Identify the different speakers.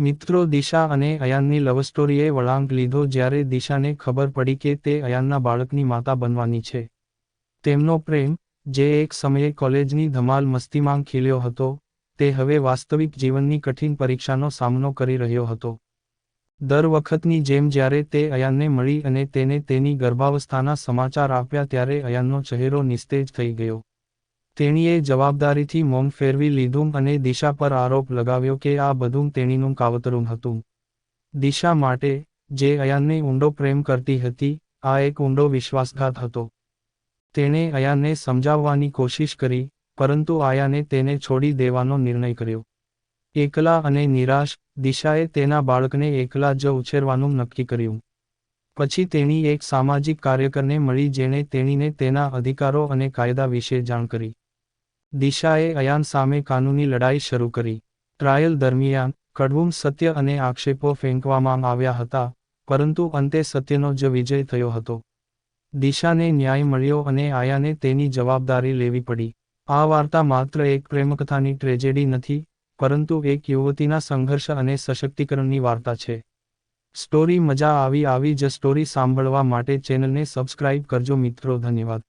Speaker 1: મિત્રો દિશા અને અયાનની લવ સ્ટોરીએ વળાંક લીધો જ્યારે દિશાને ખબર પડી કે તે અયાનના બાળકની માતા બનવાની છે. તેમનો પ્રેમ, જે એક સમયે કોલેજની ધમાલ મસ્તીમાં ખીલ્યો હતો, તે હવે વાસ્તવિક જીવનની કઠિન પરીક્ષાનો સામનો કરી રહ્યો હતો. દર વખતની જેમ જ્યારે તે અયાનને મળી અને તેને તેની ગર્ભાવસ્થાના સમાચાર આપ્યા ત્યારે અયાનનો ચહેરો નિસ્તેજ થઈ ગયો. તેણીએ જવાબદારીથી મૌન ફેરવી લીધું અને દિશા પર આરોપ લગાવ્યો કે આ બધું તેણીનું કાવતરું હતું. દિશા માટે, જે અયાનને ઊંડો પ્રેમ કરતી હતી, આ એક ઊંડો વિશ્વાસઘાત હતો. તેણે અયાનને સમજાવવાની કોશિશ કરી, પરંતુ આયાને તેને છોડી દેવાનો નિર્ણય કર્યો. એકલા અને નિરાશ, દિશાએ તેના બાળકને એકલા જ ઉછેરવાનું નક્કી કર્યું. પછી તેણી એક સામાજિક કાર્યકરને મળી જેણે તેણીને તેના અધિકારો અને કાયદા વિશે જાણ કરી. દિશાએ અયાન સામે કાનૂની લડાઈ શરૂ કરી. ટ્રાયલ દરમિયાન કડવું સત્ય અને આક્ષેપો ફેંકવામાં આવ્યા હતા, પરંતુ અંતે સત્યનો જ વિજય થયો હતો. દિશાને ન્યાય મળ્યો અને આયાને તેની જવાબદારી લેવી પડી. આ વાર્તા માત્ર એક પ્રેમકથાની ટ્રેજેડી નથી, પરંતુ એક યુવતીના સંઘર્ષ અને સશક્તિકરણની વાર્તા છે. સ્ટોરી મજા આવી આવી જ સ્ટોરી સાંભળવા માટે ચેનલને સબસ્ક્રાઇબ કરજો મિત્રો, ધન્યવાદ.